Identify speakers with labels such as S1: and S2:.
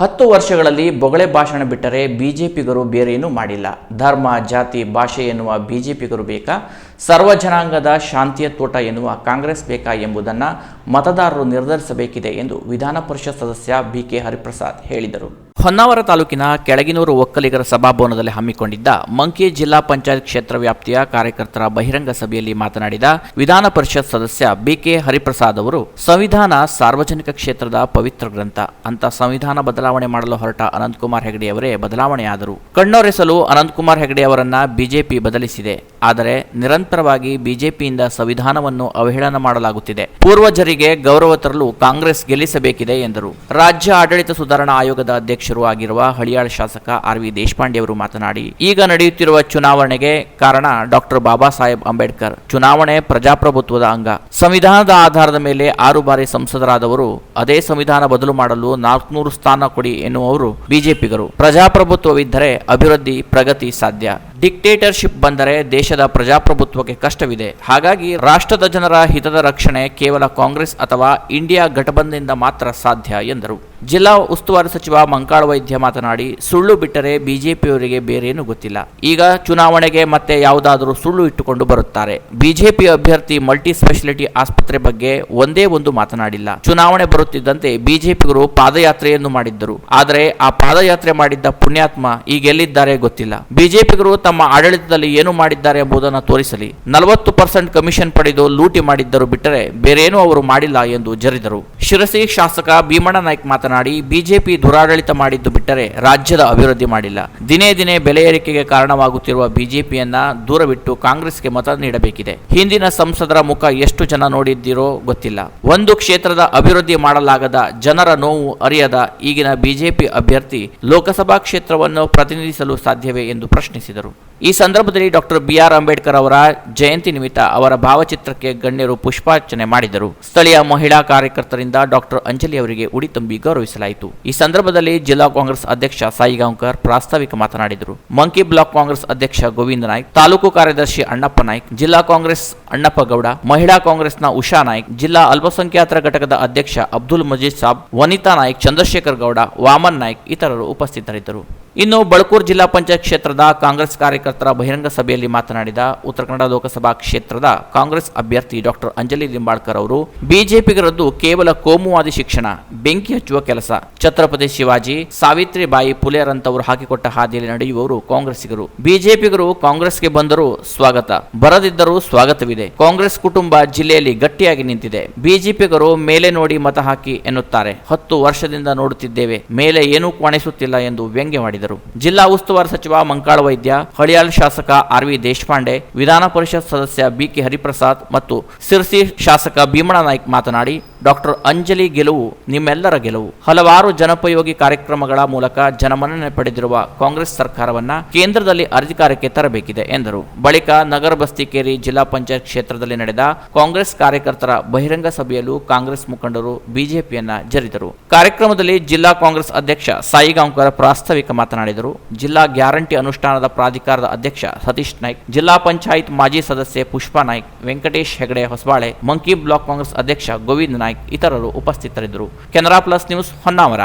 S1: ಹತ್ತು ವರ್ಷಗಳಲ್ಲಿ ಬೊಗಳೆ ಭಾಷಣ ಬಿಟ್ಟರೆ ಬಿಜೆಪಿಗರು ಬೇರೇನೂ ಮಾಡಿಲ್ಲ. ಧರ್ಮ, ಜಾತಿ, ಭಾಷೆ ಎನ್ನುವ ಬಿಜೆಪಿಗರು ಬೇಕಾ? ಸರ್ವ ಜನಾಂಗದ ಶಾಂತಿಯ ತೋಟ ಎನ್ನುವ ಕಾಂಗ್ರೆಸ್ ಬೇಕಾ ಎಂಬುದನ್ನು ಮತದಾರರು ನಿರ್ಧರಿಸಬೇಕಿದೆ ಎಂದು ವಿಧಾನ ಪರಿಷತ್ ಸದಸ್ಯ ಬಿಕೆ ಹರಿಪ್ರಸಾದ್ ಹೇಳಿದರು. ಹೊನ್ನಾವರ ತಾಲೂಕಿನ ಕೆಳಗಿನೂರು ಒಕ್ಕಲಿಗರ ಸಭಾಭವನದಲ್ಲಿ ಹಮ್ಮಿಕೊಂಡಿದ್ದ ಮಂಕಿ ಜಿಲ್ಲಾ ಪಂಚಾಯತ್ ಕ್ಷೇತ್ರ ವ್ಯಾಪ್ತಿಯ ಕಾರ್ಯಕರ್ತರ ಬಹಿರಂಗ ಸಭೆಯಲ್ಲಿ ಮಾತನಾಡಿದ ವಿಧಾನ ಪರಿಷತ್ ಸದಸ್ಯ ಬಿಕೆ ಹರಿಪ್ರಸಾದ್ ಅವರು, ಸಂವಿಧಾನ ಸಾರ್ವಜನಿಕ ಕ್ಷೇತ್ರದ ಪವಿತ್ರ ಗ್ರಂಥ ಅಂತ ಸಂವಿಧಾನ ಬದಲಾವಣೆ ಮಾಡಲು ಹೊರಟ ಅನಂತಕುಮಾರ್ ಹೆಗಡೆ ಅವರೇ ಬದಲಾವಣೆಯಾದರು. ಕಣ್ಣೊರೆಸಲು ಅನಂತಕುಮಾರ್ ಹೆಗಡೆ ಅವರನ್ನ ಬಿಜೆಪಿ ಬದಲಿಸಿದೆ, ಆದರೆ ನಿರಂತರವಾಗಿ ಬಿಜೆಪಿಯಿಂದ ಸಂವಿಧಾನವನ್ನು ಅವಹೇಳನ ಮಾಡಲಾಗುತ್ತಿದೆ. ಪೂರ್ವಜರಿಗೆ ಗೌರವ ತರಲು ಕಾಂಗ್ರೆಸ್ ಗೆಲ್ಲಿಸಬೇಕಿದೆ ಎಂದರು. ರಾಜ್ಯ ಆಡಳಿತ ಸುಧಾರಣಾ ಆಯೋಗದ ಅಧ್ಯಕ್ಷರು ಆಗಿರುವ ಹಳಿಯಾಳ ಶಾಸಕ ಆರ್ ವಿ ದೇಶಪಾಂಡೆ ಅವರು ಮಾತನಾಡಿ, ಈಗ ನಡೆಯುತ್ತಿರುವ ಚುನಾವಣೆಗೆ ಕಾರಣ ಡಾಕ್ಟರ್ ಬಾಬಾ ಸಾಹೇಬ್ ಅಂಬೇಡ್ಕರ್. ಚುನಾವಣೆ ಪ್ರಜಾಪ್ರಭುತ್ವದ ಅಂಗ. ಸಂವಿಧಾನದ ಆಧಾರದ ಮೇಲೆ ಆರು ಬಾರಿ ಸಂಸದರಾದವರು ಅದೇ ಸಂವಿಧಾನ ಬದಲು ಮಾಡಲು ನಾಲ್ಕುನೂರು ಸ್ಥಾನ ಕೊಡಿ ಎನ್ನುವವರು ಬಿಜೆಪಿಗರು. ಪ್ರಜಾಪ್ರಭುತ್ವವಿದ್ದರೆ ಅಭಿವೃದ್ಧಿ ಪ್ರಗತಿ ಸಾಧ್ಯ. ಡಿಕ್ಟೇಟರ್ಶಿಪ್ ಬಂದರೆ ದೇಶದ ಪ್ರಜಾಪ್ರಭುತ್ವಕ್ಕೆ ಕಷ್ಟವಿದೆ. ಹಾಗಾಗಿ ರಾಷ್ಟ್ರದ ಜನರ ಹಿತದ ರಕ್ಷಣೆ ಕೇವಲ ಕಾಂಗ್ರೆಸ್ ಅಥವಾ ಇಂಡಿಯಾ ಘಟಬಂಧದಿಂದ ಮಾತ್ರ ಸಾಧ್ಯ, ಎಂದರು. ಜಿಲ್ಲಾ ಉಸ್ತುವಾರಿ ಸಚಿವ ಮಂಕಾಳ ವೈದ್ಯ ಮಾತನಾಡಿ, ಸುಳ್ಳು ಬಿಟ್ಟರೆ ಬಿಜೆಪಿಯವರಿಗೆ ಬೇರೇನು ಗೊತ್ತಿಲ್ಲ. ಈಗ ಚುನಾವಣೆಗೆ ಮತ್ತೆ ಯಾವುದಾದರೂ ಸುಳ್ಳು ಇಟ್ಟುಕೊಂಡು ಬರುತ್ತಾರೆ. ಬಿಜೆಪಿ ಅಭ್ಯರ್ಥಿ ಮಲ್ಟಿ ಸ್ಪೆಷಾಲಿಟಿ ಆಸ್ಪತ್ರೆ ಬಗ್ಗೆ ಒಂದೇ ಒಂದು ಮಾತನಾಡಿಲ್ಲ. ಚುನಾವಣೆ ಬರುತ್ತಿದ್ದಂತೆ ಬಿಜೆಪಿಗರು ಪಾದಯಾತ್ರೆಯನ್ನು ಮಾಡಿದ್ದರು. ಆದರೆ ಆ ಪಾದಯಾತ್ರೆ ಮಾಡಿದ್ದ ಪುಣ್ಯಾತ್ಮ ಈಗ ಎಲ್ಲಿದ್ದಾರೆ ಗೊತ್ತಿಲ್ಲ. ಬಿಜೆಪಿಗರು ಆಡಳಿತದಲ್ಲಿ ಏನು ಮಾಡಿದ್ದಾರೆ ಎಂಬುದನ್ನು ತೋರಿಸಲಿ. ನಲವತ್ತು ಪರ್ಸೆಂಟ್ ಕಮಿಷನ್ ಪಡೆದು ಲೂಟಿ ಮಾಡಿದ್ದರು ಬಿಟ್ಟರೆ ಬೇರೇನೂ ಅವರು ಮಾಡಿಲ್ಲ ಎಂದು ಜರಿದರು. ಶಿರಸಿ ಶಾಸಕ ಭೀಮಣ್ಣ ನಾಯ್ಕ್ ಮಾತನಾಡಿ, ಬಿಜೆಪಿ ದುರಾಡಳಿತ ಮಾಡಿದ್ದು ಬಿಟ್ಟರೆ ರಾಜ್ಯದ ಅಭಿವೃದ್ಧಿ ಮಾಡಿಲ್ಲ. ದಿನೇ ದಿನೇ ಬೆಲೆ ಏರಿಕೆಗೆ ಕಾರಣವಾಗುತ್ತಿರುವ ಬಿಜೆಪಿಯನ್ನ ದೂರವಿಟ್ಟು ಕಾಂಗ್ರೆಸ್ಗೆ ಮತ ನೀಡಬೇಕಿದೆ. ಹಿಂದಿನ ಸಂಸದರ ಮುಖ ಎಷ್ಟು ಜನ ನೋಡಿದ್ದೀರೋ ಗೊತ್ತಿಲ್ಲ. ಒಂದು ಕ್ಷೇತ್ರದ ಅಭಿವೃದ್ಧಿ ಮಾಡಲಾಗದ ಜನರ ನೋವು ಅರಿಯದ ಈಗಿನ ಬಿಜೆಪಿ ಅಭ್ಯರ್ಥಿ ಲೋಕಸಭಾ ಕ್ಷೇತ್ರವನ್ನು ಪ್ರತಿನಿಧಿಸಲು ಸಾಧ್ಯವೇ ಎಂದು ಪ್ರಶ್ನಿಸಿದರು. ಈ ಸಂದರ್ಭದಲ್ಲಿ ಡಾಕ್ಟರ್ ಬಿಆರ್ ಅಂಬೇಡ್ಕರ್ ಅವರ ಜಯಂತಿ ನಿಮಿತ್ತ ಅವರ ಭಾವಚಿತ್ರಕ್ಕೆ ಗಣ್ಯರು ಪುಷ್ಪಾರ್ಚನೆ ಮಾಡಿದರು. ಸ್ಥಳೀಯ ಮಹಿಳಾ ಕಾರ್ಯಕರ್ತರಿಂದ ಡಾಕ್ಟರ್ ಅಂಜಲಿ ಅವರಿಗೆ ಉಡಿ ತುಂಬಿ ಗೌರವಿಸಲಾಯಿತು. ಈ ಸಂದರ್ಭದಲ್ಲಿ ಜಿಲ್ಲಾ ಕಾಂಗ್ರೆಸ್ ಅಧ್ಯಕ್ಷ ಸಾಯಿಗಾಂವ್ಕರ್ ಪ್ರಾಸ್ತಾವಿಕ ಮಾತನಾಡಿದರು. ಮಂಕಿ ಬ್ಲಾಕ್ ಕಾಂಗ್ರೆಸ್ ಅಧ್ಯಕ್ಷ ಗೋವಿಂದ ನಾಯ್ಕ್, ತಾಲೂಕು ಕಾರ್ಯದರ್ಶಿ ಅಣ್ಣಪ್ಪ ನಾಯ್ಕ್, ಜಿಲ್ಲಾ ಕಾಂಗ್ರೆಸ್ ಅಣ್ಣಪ್ಪ ಗೌಡ, ಮಹಿಳಾ ಕಾಂಗ್ರೆಸ್ನ ಉಷಾ ನಾಯ್ಕ್, ಜಿಲ್ಲಾ ಅಲ್ಪಸಂಖ್ಯಾತರ ಘಟಕದ ಅಧ್ಯಕ್ಷ ಅಬ್ದುಲ್ ಮಜೀದ್ ಸಾಬ್, ವನಿತಾ ನಾಯ್ಕ್, ಚಂದ್ರಶೇಖರ್ ಗೌಡ, ವಾಮನ್ ನಾಯ್ಕ್ ಇತರರು ಉಪಸ್ಥಿತರಿದ್ದರು. ಇನ್ನು ಬಳಕೂರು ಜಿಲ್ಲಾ ಪಂಚಾಯತ್ ಕ್ಷೇತ್ರದ ಕಾಂಗ್ರೆಸ್ ಕಾರ್ಯಕರ್ತರ ಬಹಿರಂಗ ಸಭೆಯಲ್ಲಿ ಮಾತನಾಡಿದ ಉತ್ತರ ಕನ್ನಡ ಲೋಕಸಭಾ ಕ್ಷೇತ್ರದ ಕಾಂಗ್ರೆಸ್ ಅಭ್ಯರ್ಥಿ ಡಾಕ್ಟರ್ ಅಂಜಲಿ ಲಿಂಬಾಳ್ಕರ್ ಅವರು ಬಿಜೆಪಿಗರದ್ದು ಕೇವಲ ಕೋಮುವಾದಿ ಶಿಕ್ಷಣ, ಬೆಂಕಿ ಹಚ್ಚುವ ಕೆಲಸ. ಛತ್ರಪತಿ ಶಿವಾಜಿ, ಸಾವಿತ್ರಿಬಾಯಿ ಪುಲೆಯರಂತವರು ಹಾಕಿಕೊಟ್ಟ ಹಾದಿಯಲ್ಲಿ ನಡೆಯುವವರು ಕಾಂಗ್ರೆಸ್ಸಿಗರು. ಬಿಜೆಪಿಗರು ಕಾಂಗ್ರೆಸ್ಗೆ ಬಂದರೂ ಸ್ವಾಗತ. ಬರದಿದ್ದರೂ ಸ್ವಾಗತವಿದೆ. ಕಾಂಗ್ರೆಸ್ ಕುಟುಂಬ ಜಿಲ್ಲೆಯಲ್ಲಿ ಗಟ್ಟಿಯಾಗಿ ನಿಂತಿದೆ. ಬಿಜೆಪಿಗರು ಮೇಲೆ ನೋಡಿ ಮತ ಹಾಕಿ ಎನ್ನುತ್ತಾರೆ. ಹತ್ತು ವರ್ಷದಿಂದ ನೋಡುತ್ತಿದ್ದೇವೆ. ಮೇಲೆ ಏನೂ ಕಾಣಿಸುತ್ತಿಲ್ಲ ಎಂದು ವ್ಯಂಗ್ಯ ಮಾಡಿದರು ಜಿಲ್ಲಾ ಉಸ್ತುವಾರಿ ಸಚಿವ ಮಂಕಾಳ ವೈದ್ಯ, ಹಳಿಯಾಳ್ ಶಾಸಕ ಆರ್ ವಿ ದೇಶಪಾಂಡೆ, ವಿಧಾನ ಪರಿಷತ್ ಸದಸ್ಯ ಬಿಕೆ ಹರಿಪ್ರಸಾದ್ ಮತ್ತು ಸಿರ್ಸಿ ಶಾಸಕ ಭೀಮಣ್ಣ ನಾಯ್ಕ ಮಾತನಾಡಿ ಡಾಕ್ಟರ್ ಅಂಜಲಿ ಗೆಲುವು, ನಿಮ್ಮೆಲ್ಲರ ಗೆಲುವು. ಹಲವಾರು ಜನಪಯೋಗಿ ಕಾರ್ಯಕ್ರಮಗಳ ಮೂಲಕ ಜನಮನ್ನಣೆ ಪಡೆದಿರುವ ಕಾಂಗ್ರೆಸ್ ಸರ್ಕಾರವನ್ನ ಕೇಂದ್ರದಲ್ಲಿ ಅಧಿಕಾರಕ್ಕೆ ತರಬೇಕಿದೆ ಎಂದರು. ಬಳಿಕ ನಗರ ಬಸ್ತಿಕೇರಿ ಜಿಲ್ಲಾ ಪಂಚಾಯತ್ ಕ್ಷೇತ್ರದಲ್ಲಿ ನಡೆದ ಕಾಂಗ್ರೆಸ್ ಕಾರ್ಯಕರ್ತರ ಬಹಿರಂಗ ಸಭೆಯಲ್ಲೂ ಕಾಂಗ್ರೆಸ್ ಮುಖಂಡರು ಬಿಜೆಪಿಯನ್ನ ಜರಿದರು. ಕಾರ್ಯಕ್ರಮದಲ್ಲಿ ಜಿಲ್ಲಾ ಕಾಂಗ್ರೆಸ್ ಅಧ್ಯಕ್ಷ ಸಾಯಿಗಾಂವ್ಕರ್ ಪ್ರಾಸ್ತಾವಿಕ ಮಾತನಾಡಿದರು. ಜಿಲ್ಲಾ ಗ್ಯಾರಂಟಿ ಅನುಷ್ಠಾನದ ಪ್ರಾಧಿಕಾರದ ಅಧ್ಯಕ್ಷ ಸತೀಶ್ ನಾಯ್ಕ್, ಜಿಲ್ಲಾ ಪಂಚಾಯತ್ ಮಾಜಿ ಸದಸ್ಯೆ ಪುಷ್ಪಾ ನಾಯ್ಕ್, ವೆಂಕಟೇಶ್ ಹೆಗಡೆ ಹೊಸಬಾಳೆ ಮಂಕಿ ಬ್ಲಾಕ್ ಕಾಂಗ್ರೆಸ್ ಅಧ್ಯಕ್ಷ ಗೋವಿಂದ್ ನಾಯ್ಕ್ ಇತರರು ಉಪಸ್ಥಿತರಿದ್ದರು. Canara plus news Honnavar.